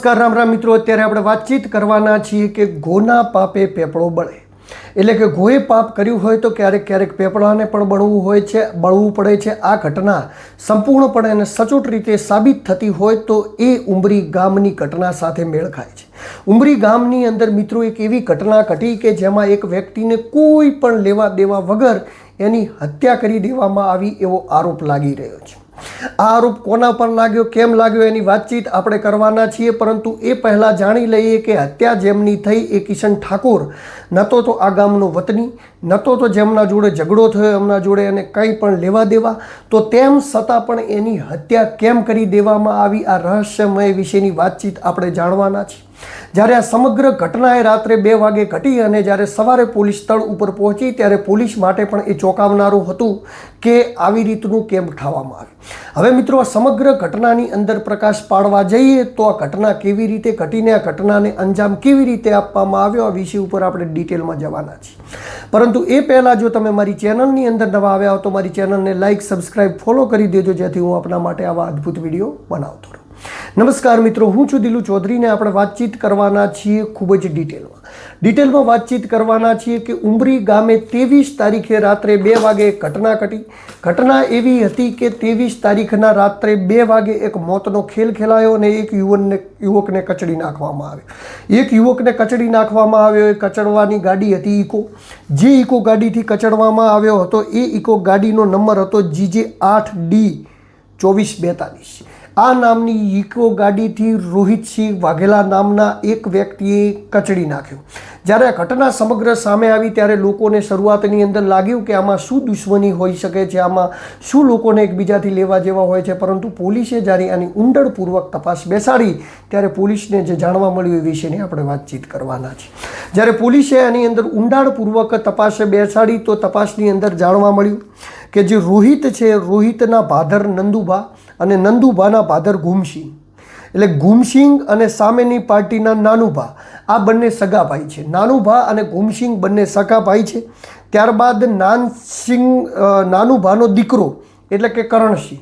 નમસ્કાર, રામ રામ મિત્રો. અત્યારે આપણે વાતચીત કરવાના છીએ કે ગોના પાપે પેપળો બળે. એટલે કે ગોએ પાપ કર્યું હોય તો ક્યારેક ક્યારેક પેપળાને પણ બળવું હોય છે, બળવું પડે છે. આ ઘટના સંપૂર્ણપણે અને સચોટ રીતે સાબિત થતી હોય તો એ ઉમરી ગામની ઘટના સાથે મેળ ખાય છે. ઉમરી ગામની અંદર મિત્રો એક એવી ઘટના ઘટી કે જેમાં એક વ્યક્તિને કોઈ પણ લેવા દેવા વગર એની હત્યા કરી દેવામાં આવી એવો આરોપ લાગી રહ્યો છે. આ આરોપ કોના પર લાગ્યો, કેમ લાગ્યો એની વાતચીત આપણે કરવાના છીએ, પરંતુ એ પહેલાં જાણી લઈએ કે હત્યા જેમની થઈ એ કિશન ઠાકોર, ન તો આ ગામનો વતની નતો તો જેમના જોડે ઝઘડો થયો, એમના જોડે એને કંઈ પણ લેવા દેવા, તો તેમ છતાં પણ એની હત્યા કેમ કરી દેવામાં આવી, આ રહસ્યમય વિશેની વાતચીત આપણે જાણવાના છીએ જ્યારે આ સમગ્ર ઘટના એ રાત્રે બે વાગે ઘટી અને જ્યારે સવારે પોલીસ સ્થળ ઉપર પહોંચી, ત્યારે પોલીસ માટે પણ એ ચોંકાવનારું હતું કે આવી રીતનું કેમ ઠાવવામાં આવ્યું. હવે મિત્રો સમગ્ર ઘટનાની અંદર પ્રકાશ પાડવા જઈએ તો આ ઘટના કેવી રીતે ઘટીને, આ ઘટનાને અંજામ કેવી રીતે આપવામાં આવ્યો, આ વિષય ઉપર આપણે ડિટેલમાં જવાના છીએ. પરંતુ એ પહેલાં જો તમે મારી ચેનલની અંદર નવા આવ્યા હો તો મારી ચેનલને લાઇક સબસ્ક્રાઇબ, ફોલો કરી દેજો, જેથી હું આપના માટે આવા અદ્ભુત વીડિયો બનાવતો રહું. નમસ્કાર મિત્રો, હું છું દિલુ ચૌધરીને આપણે વાતચીત કરવાના છીએ ખૂબ જ ડિટેલમાં. ડિટેલમાં વાતચીત કરવાના છીએ કે ઉમરી ગામે ત્રેવીસ તારીખે રાત્રે બે વાગે ઘટના ઘટી. ઘટના એવી હતી કે ત્રેવીસ તારીખના રાત્રે બે વાગે એક મોતનો ખેલ ખેલાયો અને એક યુવનને, યુવકને કચડી નાખવામાં આવ્યો. એક યુવકને કચડી નાખવામાં આવ્યો, એ કચડવાની ગાડી હતી ઇકો જે ઇકો ગાડીથી કચડવામાં આવ્યો હતો, એ ઇકો ગાડીનો નંબર હતો જીજે આઠ ડી ચોવીસ બેતાલીસ. આ નામની ઇકો ગાડીથી રોહિતસિંહ વાઘેલા નામના એક વ્યક્તિએ કચડી નાખ્યો. જ્યારે આ ઘટના સમગ્ર સામે આવી ત્યારે લોકોને શરૂઆતની અંદર લાગ્યું કે આમાં શું દુશ્મની હોઈ શકે છે, આમાં શું લોકોને એકબીજાથી લેવા જેવા હોય છે. પરંતુ પોલીસે જ્યારે આની ઊંડણપૂર્વક તપાસ બેસાડી, ત્યારે પોલીસને જે જાણવા મળ્યું એ વિશેની આપણે વાતચીત કરવાના છે. જ્યારે પોલીસે આની અંદર ઊંડાણપૂર્વક તપાસે બેસાડી, તો તપાસની અંદર જાણવા મળ્યું કે જે રોહિત છે રોહિતના ભાદર નંદુભા અને નંદુભાના ભાદર ગુમસિંહ એટલે ગુમસિંગ અને સામેની પાર્ટીના નાનુભા આ બંને સગા ભાઈ છે. નાનુભા અને ગુમસિંગ બંને સગા ભાઈ છે. ત્યારબાદ નાનસિંગ અ, નાનુભાનો દીકરો એટલે કે કરણસિંહ.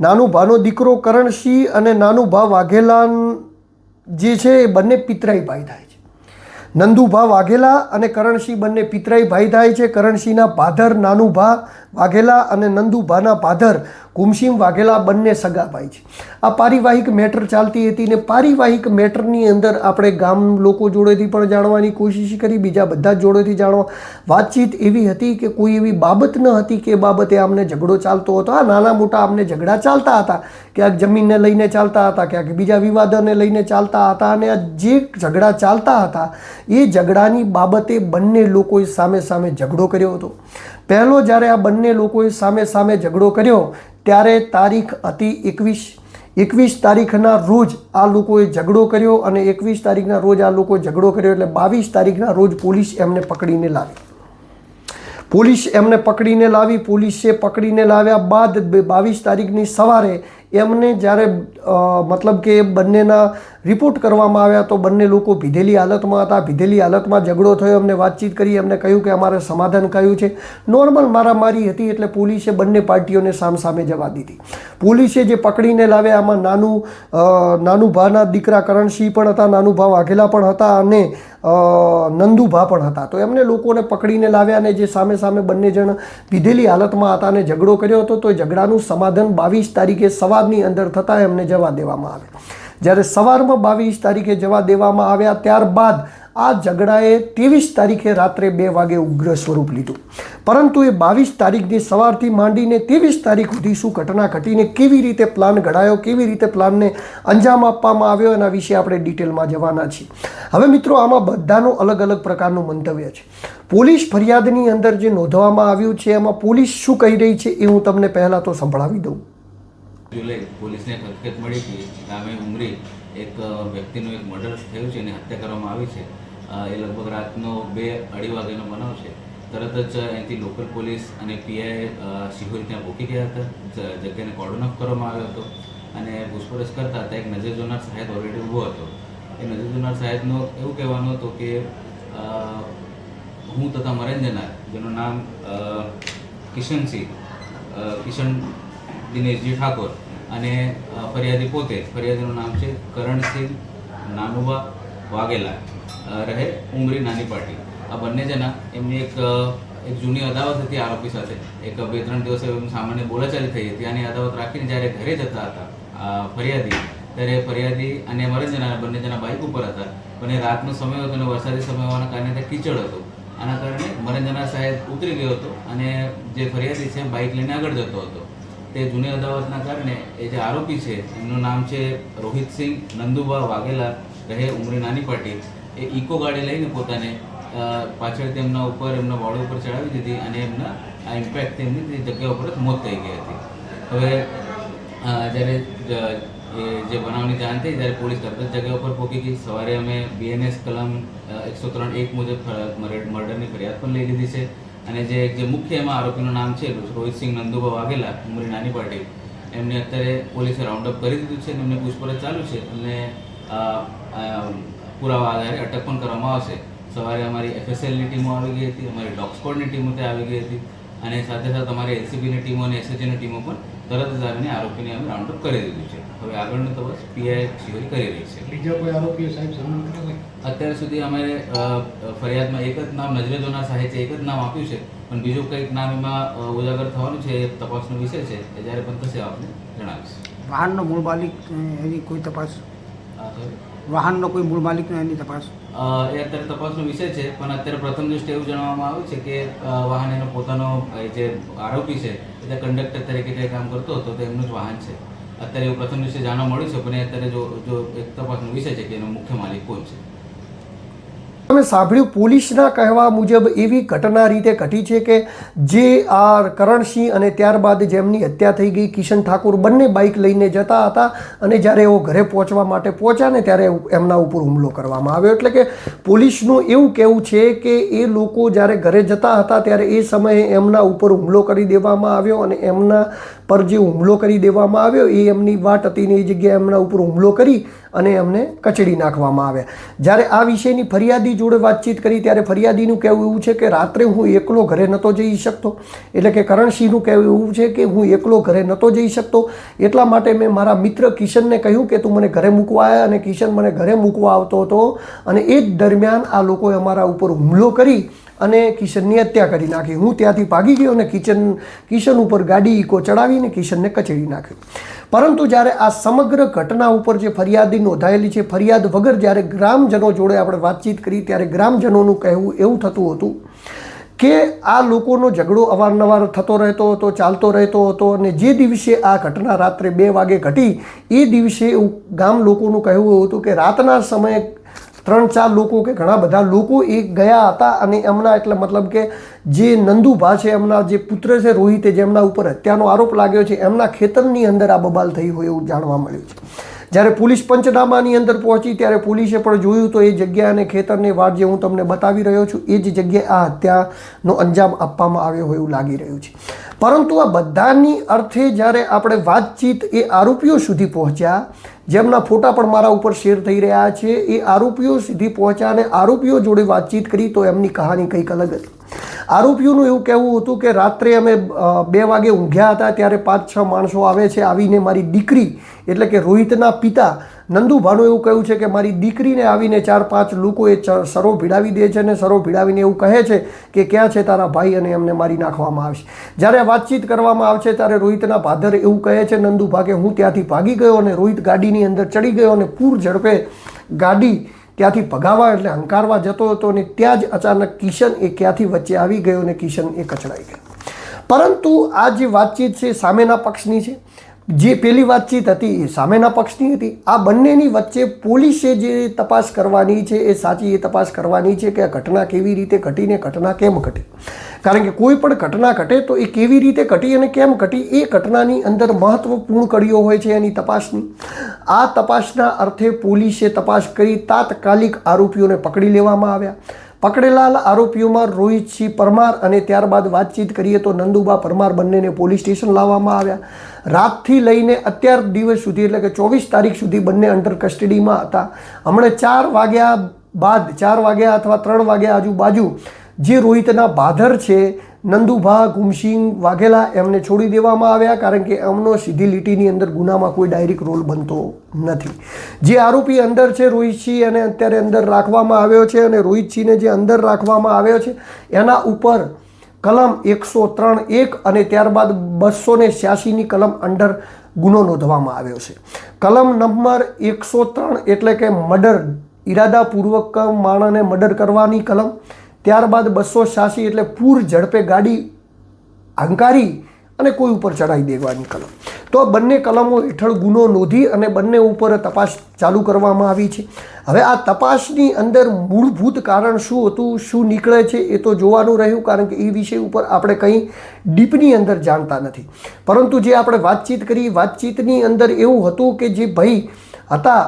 નાનુભાનો દીકરો કરણસિંહ અને નાનુભા વાઘેલા જે છે એ બંને પિતરાઈ ભાઈ થાય છે. નંદુભા વાઘેલા અને કરણસિંહ બંને પિતરાઈ ભાઈ થાય છે. કરણસિંહના ભાદર નાનુભા વાઘેલા અને નંદુભાના ભાધર કુમસિંહ વાઘેલા બંને સગા ભાઈ છે. આ પારિવાહિક મેટર ચાલતી હતી ને પારિવાહિક મેટરની અંદર આપણે ગામ લોકો જોડેથી પણ જાણવાની કોશિશ કરી, બીજા બધા જોડેથી જાણવા. વાતચીત એવી હતી કે કોઈ એવી બાબત ન હતી કે બાબતે આમને ઝઘડો ચાલતો હતો. આ નાના મોટા આમને ઝઘડા ચાલતા હતા. ક્યાંક જમીનને લઈને ચાલતા હતા, ક્યાંક બીજા વિવાદોને લઈને ચાલતા હતા અને આ જે ઝઘડા ચાલતા હતા એ ઝઘડાની બાબતે બંને લોકોએ સામે સામે ઝઘડો કર્યો હતો. પહેલો જ્યારે આ બંને લોકોએ સામે સામે ઝઘડો કર્યો, ત્યારે તારીખ હતી એકવીસ. એકવીસ તારીખના રોજ આ લોકોએ ઝઘડો કર્યો અને એકવીસ તારીખના રોજ આ લોકોએ ઝઘડો કર્યો એટલે બાવીસ તારીખના રોજ પોલીસ એમને પકડીને લાવી. પોલીસ એમને પકડીને લાવી, પોલીસે પકડીને લાવ્યા બાદ બાવીસ તારીખની સવારે એમને જ્યારે મતલબ કે બંનેના રિપોર્ટ કરવામાં આવ્યા તો બંને લોકો ભીધેલી હાલતમાં હતા. ભીધેલી હાલતમાં ઝઘડો થયો. એમને વાતચીત કરી, એમને કહ્યું કે અમારે સમાધાન કહ્યું છે. નોર્મલ મારામારી હતી એટલે પોલીસે બંને પાર્ટીઓને સામસામે જવા દીધી. પોલીસે જે પકડીને લાવ્યા આમાં નાનું નાનું ભાના દીકરા કરણસિંહ પણ હતા, નાનું ભા વાઘેલા પણ હતા અને નંદુભા પણ હતા. તો એમને લોકોને પકડીને લાવ્યા અને જે સામે સામે બંને જણ પીધેલી હાલતમાં હતા અને ઝઘડો કર્યો હતો, તો એ ઝઘડાનું સમાધાન બાવીસ તારીખે સવારની અંદર થતાં એમને જવા દેવામાં આવે જ્યારે સવારમાં બાવીસ તારીખે જવા દેવામાં આવ્યા, ત્યારબાદ આ ઝઘડાએ ત્રેવીસ તારીખે રાત્રે બે વાગે ઉગ્ર સ્વરૂપ લીધું. પરંતુ એ બાવીસ તારીખની સવારથી માંડીને ત્રેવીસ તારીખ સુધી શું ઘટના ઘટીને કેવી રીતે પ્લાન ઘડાયો, કેવી રીતે પ્લાનને અંજામ આપવામાં આવ્યો એના વિશે આપણે ડિટેલમાં જવાના છીએ. હવે મિત્રો, આમાં બધાનું અલગ અલગ પ્રકારનું મંતવ્ય છે. પોલીસ ફરિયાદની અંદર જે નોંધવામાં આવ્યું છે, એમાં પોલીસ શું કહી રહી છે એ હું તમને પહેલાં તો સંભળાવી દઉં. પોલીસને હકીકત મળી હતી ગામે ઉમરી એક વ્યક્તિનું એક મર્ડર થયું છે અને હત્યા કરવામાં આવી છે. એ લગભગ રાતનો બે અઢી વાગ્યાનો બનાવ છે. તરત જ અહીંથી લોકલ પોલીસ અને પીઆઈ સિહોરી ત્યાં ભૂકી ગયા હતા. જગ્યાને કોર્ડન ઓફ કરવામાં આવ્યો હતો અને પૂછપરછ કરતા હતા. એક નજર જોનાર સાહેબ ઓલરેડી ઊભો હતો. એ નજર જોનાર સાહેબનો એવું કહેવાનું હતું કે હું તથા મરેન્દ્રનાથ, જેનું નામ કિશનસિંહ કિશન દિનેશજી ઠાકોર અને ફરિયાદી પોતે, ફરિયાદીનું નામ છે કરણસિંહ નાનુબા વાઘેલા. રહે ઉમરી નાની પાટી આ બંને જણા એમની એક એક જૂની અદાવત હતી આરોપી સાથે. એક બે ત્રણ દિવસે સામાન્ય બોલાચાલી થઈ હતી. આની અદાવત રાખીને જ્યારે ઘરે જતા હતા ફરિયાદી, ત્યારે ફરિયાદી અને મરણ જણા બંને જણા બાઇક ઉપર હતા. પણ એ રાતનો સમય હતો અને વરસાદી સમય હોવાના કારણે ત્યાં કીચડ હતો. આના કારણે મરંજના સાહેબ ઉતરી ગયો હતો અને જે ફરિયાદી છે, બાઇક લઈને આગળ જતો હતો. તે જૂની અદાવતના કારણે એ જે આરોપી છે, એમનું નામ છે રોહિતસિંહ નંદુબા વાઘેલા. રહે ઉમરી નાની પાટી એ ઇકો ગાડી લઈને પોતાને પાછળ તેમના ઉપર, એમના વાળો ઉપર ચડાવી દીધી અને એમના, આ ઇમ્પેક્ટ તેમની તે જગ્યા ઉપર મોત થઈ ગઈ હતી. હવે જ્યારે જે બનાવની જાણ થઈ ત્યારે પોલીસ તરત જ જગ્યા ઉપર પહોંચી ગઈ. સવારે અમે બીએનએસ કલમ એકસો ત્રણ એક મુજબ મર્ડરની ફરિયાદ પણ લઈ લીધી છે. અને જે જે મુખ્ય એમાં આરોપીનું નામ છે રોહિતસિંહ નંદુબા વાઘેલા, ઉમરી નાની પાટી એમને અત્યારે પોલીસે રાઉન્ડ અપ કરી દીધું છે અને એમને પૂછપરછ ચાલુ છે. અને પુરાવા આધારે અટક પણ કરવામાં આવશે સવારે અમારી એફએસએલની ટીમો આવી ગઈ હતી અમારી ડોગ સ્કોડની ટીમો ત્યાં આવી ગઈ હતી અને સાથે સાથે અમારી એલસીબીની ટીમો અને એસએચજીની ટીમો પણ તરત જ આવીને આરોપીને અમે રાઉન્ડ અપ કરી દીધું છે. હવે આગળનો તપાસ પીઆઈ શિવરી કરી રહી છે. બીજા કોઈ આરોપીઓ સાહેબ સન્માન અત્યાર સુધી અમારે ફરિયાદમાં એક જ નામ નજરે જોનાર સાહેબ છે એક જ નામ આપ્યું છે પણ બીજું કંઈક નામ એમાં ઉજાગર થવાનું છે એ તપાસનો વિષય છે એ જ્યારે પણ થશે આપને જણાવીશ. વાહનનો મૂળ માલિક એની કોઈ તપાસ? હા. વાહનનો કોઈ મૂળ માલિકનો એની તપાસ? એ અત્યારે તપાસનો વિષય છે, પણ અત્યારે પ્રથમ દૃષ્ટિએ એવું જણાવવામાં આવ્યું છે કે વાહન એનો પોતાનો જે આરોપી છે, એ કંડક્ટર તરીકે જે કામ કરતો હતો, તો એમનું જ વાહન છે. અત્યારે એવું પ્રથમ દિવસે જાણવા મળ્યું છે, પણ અત્યારે જો જો એક તપાસનો વિષય છે કે એનો મુખ્ય માલિક કોણ છે. તમે સાંભળ્યું, પોલીસના કહેવા મુજબ એવી ઘટના રીતે ઘટી છે કે જે આ કરણસિંહ અને ત્યારબાદ જેમની હત્યા થઈ ગઈ, કિશન ઠાકુર બંને બાઇક લઈને જતા હતા અને જ્યારે એઓ ઘરે પહોંચવા માટે પહોંચ્યા ને ત્યારે એમના ઉપર હુમલો કરવામાં આવ્યો. એટલે કે પોલીસનું એવું કહેવું છે કે એ લોકો જ્યારે ઘરે જતા હતા ત્યારે એ સમયે એમના ઉપર હુમલો કરી દેવામાં આવ્યો અને એમના પર જે હુમલો કરી દેવામાં આવ્યો, એ એમની વાટ હતી ને એ જગ્યાએ એમના ઉપર હુમલો કરી અને એમને કચડી નાખવામાં આવ્યા. જ્યારે આ વિષયની ફરિયાદી જોડે વાતચીત કરી, ત્યારે ફરિયાદીનું કહેવું એવું છે કે રાત્રે હું એકલો ઘરે નહોતો જઈ શકતો. એટલે કે કરણસિંહનું કહેવું એવું છે કે હું એકલો ઘરે નહોતો જઈ શકતો. એટલા માટે મેં મારા મિત્ર કિશનને કહ્યું કે તું મને ઘરે મૂકવા આવ્યા અને કિશન મને ઘરે મૂકવા આવતો હતો. અને એ જ દરમિયાન આ લોકોએ અમારા ઉપર હુમલો કરી અને કિશનની હત્યા કરી નાખી. હું ત્યાંથી ભાગી ગયો અને કિશન કિશન ઉપર ગાડી ઈકો ચડાવીને કિશનને કચડી નાખ્યું. પરંતુ જ્યારે આ સમગ્ર ઘટના ઉપર જે ફરિયાદી નોંધાયેલી છે, ફરિયાદ વગર જ્યારે ગ્રામજનો જોડે આપણે વાતચીત કરી, ત્યારે ગ્રામજનોનું કહેવું એવું થતું હતું કે આ લોકોનો ઝઘડો અવારનવાર થતો રહેતો હતો, ચાલતો રહેતો હતો અને જે દિવસે આ ઘટના રાત્રે બે વાગે ઘટી, એ દિવસે ગામ લોકોનું કહેવું હતું કે રાતના સમયે ત્રણ ચાર લોકો કે ઘણા બધા લોકો એ ગયા હતા અને એમના એટલે મતલબ કે જે નંદુભા છે, એમના જે પુત્ર છે રોહિતે જેમના ઉપર હત્યાનો આરોપ લાગ્યો છે, એમના ખેતરની અંદર આ બબાલ થઈ હોય એવું જાણવા મળ્યું છે. જ્યારે પોલીસ પંચનામાની અંદર પહોંચી, ત્યારે પોલીસે પણ જોયું તો એ જગ્યા અને ખેતરની વાત જે હું તમને બતાવી રહ્યો છું, એ જ જગ્યાએ આ હત્યાનો અંજામ આપવામાં આવ્યો હોય એવું લાગી રહ્યું છે. પરંતુ આ બધાની અર્થે જ્યારે આપણે વાતચીત એ આરોપીઓ સુધી પહોંચ્યા જેમના ફોટા પણ મારા ઉપર શેર થઈ રહ્યા છે. એ આરોપીઓ સુધી પહોંચ્યા અને આરોપીઓ જોડે વાતચીત કરી તો એમની કહાની કંઈક અલગ હતી. આરોપીઓનું એવું કહેવું હતું કે રાત્રે અમે બે વાગે ઊંઘ્યા હતા ત્યારે પાંચ છ માણસો આવે છે આવીને મારી દીકરી એટલે કે રોહિતના પિતા નંદુભાનું એવું કહ્યું છે કે મારી દીકરીને આવીને ચાર પાંચ લોકો એ સરો ભીડાવી દે છે અને સરો ભીડાવીને એવું કહે છે કે ક્યાં છે તારા ભાઈ અને એમને મારી નાખવામાં આવશે. જ્યારે વાતચીત કરવામાં આવશે ત્યારે રોહિતના ભાદર એવું કહે છે નંદુભા કે હું ત્યાંથી ભાગી ગયો અને રોહિત ગાડીની અંદર ચડી ગયો અને પૂર ઝડપે ગાડી ત્યાંથી ભગાવા એટલે હંકારવા જતો હતો અને ત્યાં જ અચાનક કિશન એ ક્યાંથી વચ્ચે આવી ગયો અને કિશન એ કચડાઈ ગયો. પરંતુ આ જે વાતચીત છે સામેના પક્ષની છે. જે પેલી વાતચીત હતી એ સામેના પક્ષની હતી. આ બંનેની વચ્ચે પોલીસે જે તપાસ કરવાની છે, એ સાચી એ તપાસ કરવાની છે કે આ ઘટના કેવી રીતે ઘટીને ઘટના કેમ ઘટી. કારણ કે કોઈ પણ ઘટના ઘટે તો એ કેવી રીતે ઘટી અને કેમ ઘટી એ ઘટનાની અંદર મહત્વપૂર્ણ કડીઓ હોય છે એની તપાસની. આ તપાસના અર્થે પોલીસે તપાસ કરી તાત્કાલિક આરોપીઓને પકડી લેવામાં આવ્યા. પકડેલા આરોપીઓમાં રોહિતસિંહ પરમાર અને ત્યારબાદ વાતચીત કરીએ તો નંદુબા પરમાર બંનેને પોલીસ સ્ટેશન લાવવામાં આવ્યા. રાતથી લઈને અત્યાર દિવસ સુધી એટલે કે ચોવીસ તારીખ સુધી બંને અંડર કસ્ટડીમાં હતા. હમણાં ચાર વાગ્યા બાદ, ચાર વાગ્યા અથવા ત્રણ વાગ્યા આજુબાજુ જે રોહિતના બાધર છે, નંદુભા ગુમસિંગ વાઘેલા એમને છોડી દેવામાં આવ્યા કારણ કે એમનો સીધી લીટીની અંદર ગુનામાં કોઈ ડાયરેક્ટ રોલ બનતો નથી. જે આરોપી અંદર છે, રોહિતસિંહ એને અત્યારે અંદર રાખવામાં આવ્યો છે અને રોહિતસિંહને જે અંદર રાખવામાં આવ્યો છે, એના ઉપર કલમ એકસો ત્રણ એક અને ત્યારબાદ બસો ને છ્યાસીની કલમ અંડર ગુનો નોંધવામાં આવ્યો છે. કલમ નંબર એકસો ત્રણ એટલે કે મર્ડર, ઈરાદાપૂર્વક માણસને મર્ડર કરવાની કલમ ત્યારબાદ બસો છ્યાસી એટલે પૂર ઝડપે ગાડી હંકારી અને કોઈ ઉપર ચડાવી દેવાની કલમ. તો બંને કલમો હેઠળ ગુનો નોંધી અને બંને ઉપર તપાસ ચાલુ કરવામાં આવી છે. હવે આ તપાસની અંદર મૂળભૂત કારણ શું હતું, શું નીકળે છે, એ તો જોવાનું રહ્યું, કારણ કે એ વિષય ઉપર આપણે કંઈ ડીપની અંદર જાણતા નથી. પરંતુ જે આપણે વાતચીત કરી, વાતચીતની અંદર એવું હતું કે જે ભાઈ હતા.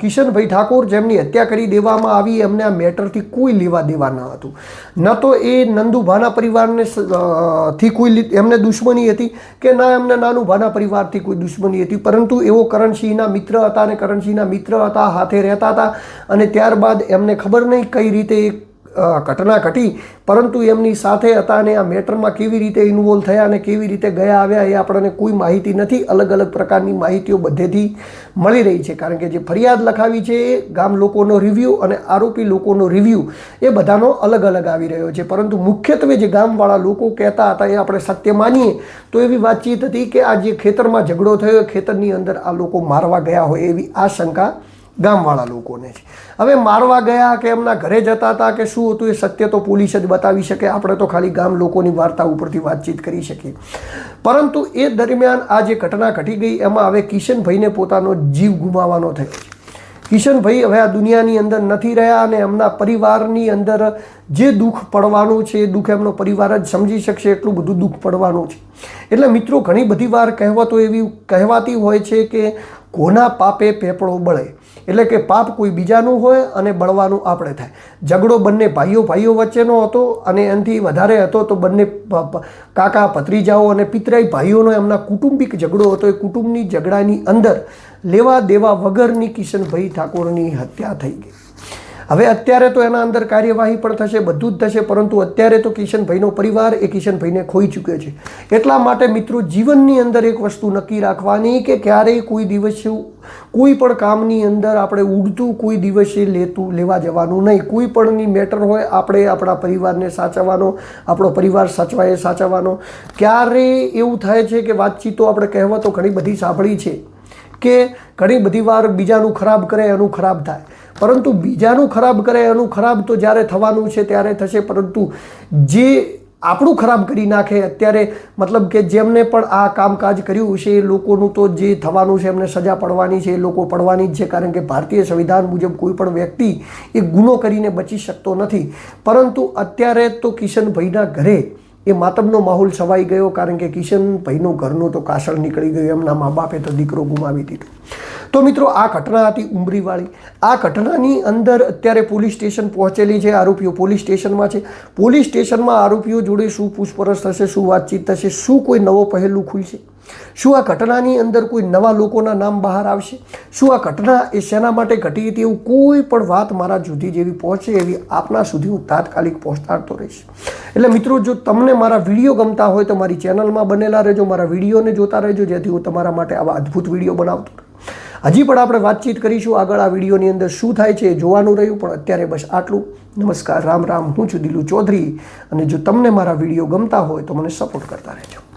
કિશનભાઈ ઠાકોર જેમની હત્યા કરી દેવામાં આવી, એમને આ મેટરથી કોઈ લેવા દેવા ન હતું. ન તો એ નંદુભાના પરિવારને થી કોઈ એમને દુશ્મની હતી કે ના, એમને નાનું ભાના પરિવારથી કોઈ દુશ્મની હતી. પરંતુ એવો કરણસિંહના મિત્ર હતા અને કરણસિંહના મિત્ર હતા, હાથે રહેતા હતા અને ત્યારબાદ એમને ખબર નહીં કઈ રીતે એક ઘટના ઘટી, પરંતુ એમની સાથે હતા અને આ મેટરમાં કેવી રીતે ઇન્વોલ્વ થયા અને કેવી રીતે ગયા આવ્યા એ આપણને કોઈ માહિતી નથી. અલગ અલગ પ્રકારની માહિતીઓ બધેથી મળી રહી છે. કારણ કે જે ફરિયાદ લખાવી છે એ ગામ લોકોનો રિવ્યૂ અને આરોપી લોકોનો રિવ્યૂ એ બધાનો અલગ અલગ આવી રહ્યો છે. પરંતુ મુખ્યત્વે જે ગામવાળા લોકો કહેતા હતા એ આપણે સત્ય માનીએ, તો એવી વાતચીત હતી કે આ જે ખેતરમાં ઝઘડો થયો, ખેતરની અંદર આ લોકો મારવા ગયા હોય એવી આશંકા ગામવાળા લોકોને. છે હવે મારવા ગયા કે એમના ઘરે જતા હતા કે શું હતું એ સત્ય તો પોલીસ જ બતાવી શકે, આપણે તો ખાલી ગામ લોકોની વાર્તા ઉપરથી વાતચીત કરી શકીએ. પરંતુ એ દરમિયાન આ જે ઘટના ઘટી ગઈ, એમાં હવે કિશનભાઈને પોતાનો જીવ ગુમાવવાનો થયો છે. કિશનભાઈ હવે આ દુનિયાની અંદર નથી રહ્યા અને એમના પરિવારની અંદર જે દુઃખ પડવાનું છે, એ દુઃખ એમનો પરિવાર જ સમજી શકશે, એટલું બધું દુઃખ પડવાનું છે. એટલે મિત્રો, ઘણી બધી વાર કહેવતો એવી કહેવાતી હોય છે કે કોના પાપે પેપળો બળે? એટલે કે પાપ કોઈ બીજાનું હોય અને બળવાનું આપણે થાય. ઝઘડો બંને ભાઈઓ ભાઈઓ વચ્ચેનો હતો અને એનાથી વધારે હતો તો બંને કાકા ભત્રીજાઓ અને પિતરાઈ ભાઈઓનો એમના કુટુંબિક ઝઘડો હતો. એ કુટુંબની ઝઘડાની અંદર લેવા દેવા વગરની કિશનભાઈ ઠાકોરની હત્યા થઈ ગઈ. હવે અત્યારે તો એના અંદર કાર્યવાહી પણ થશે, બધું જ થશે, પરંતુ અત્યારે તો કિશનભાઈનો પરિવાર એ કિશનભાઈને ખોઈ ચૂક્યો છે. એટલા માટે મિત્રો જીવનની અંદર એક વસ્તુ નક્કી રાખવાની કે ક્યારેય કોઈ દિવસે કોઈ પણ કામની અંદર આપણે ઉડતું કોઈ દિવસે લેતું, લેવા જવાનું નહીં. કોઈ પણની મેટર હોય, આપણે આપણા પરિવારને સાચવવાનો, આપણો પરિવાર સાચવાય એ સાચવવાનો. ક્યારે એવું થાય છે કે વાતચીતો આપણે કહેવતો ઘણી બધી સાંભળી છે કે ઘણી બધી વાર બીજાનું ખરાબ કરે, એનું ખરાબ થાય. પરંતુ બીજાનું ખરાબ કરે, એનું ખરાબ તો જ્યારે થવાનું છે ત્યારે થશે, પરંતુ જે આપણું ખરાબ કરી નાખે, અત્યારે મતલબ કે જેમને પણ આ કામકાજ કર્યું છે, એ લોકોનું તો જે થવાનું છે, એમને સજા પડવાની છે, એ લોકો પડવાની જ છે, કારણ કે ભારતીય સંવિધાન મુજબ કોઈ પણ વ્યક્તિ એ ગુનો કરીને બચી શકતો નથી. પરંતુ અત્યારે તો કિશનભાઈના ઘરે એ માતમનો માહોલ છવાઈ ગયો, કારણ કે કિશનભાઈનું ઘરનું તો કાસળ નીકળી ગયું, એમના મા બાપે તો દીકરો ગુમાવી દીધો. તો મિત્રો, આ ઘટના હતી ઉમરીવાળી. આ ઘટનાની અંદર અત્યારે પોલીસ સ્ટેશન પહોંચેલી છે, આરોપીઓ પોલીસ સ્ટેશનમાં છે. પોલીસ સ્ટેશનમાં આરોપીઓ જોડે શું પૂછપરછ થશે, શું વાતચીત થશે, શું કોઈ નવો પહેલું ખુલશે? શું આ ઘટનાની અંદર કોઈ નવા લોકોના નામ બહાર આવશે? શું આ ઘટના એ શેના માટે ઘટી હતી એવું કોઈ પણ વાત મારા જુદી જેવી પહોંચે એવી આપના સુધી હું તાત્કાલિક પહોંચાડતો રહીશ. એટલે મિત્રો, જો તમને મારા વીડિયો ગમતા હોય તો મારી ચેનલમાં બનેલા રહેજો, મારા વિડીયોને જોતા રહેજો, જેથી હું તમારા માટે આવા અદ્ભુત વીડિયો બનાવતો હજી પણ આપણે વાતચીત કરીશું આગળ આ વિડીયોની અંદર શું થાય છે જોવાનું રહ્યું, પણ અત્યારે બસ આટલું. નમસ્કાર, રામ રામ, હું છું દિલુ ચૌધરી. અને જો તમને મારા વીડિયો ગમતા હોય તો મને સપોર્ટ કરતા રહેજો.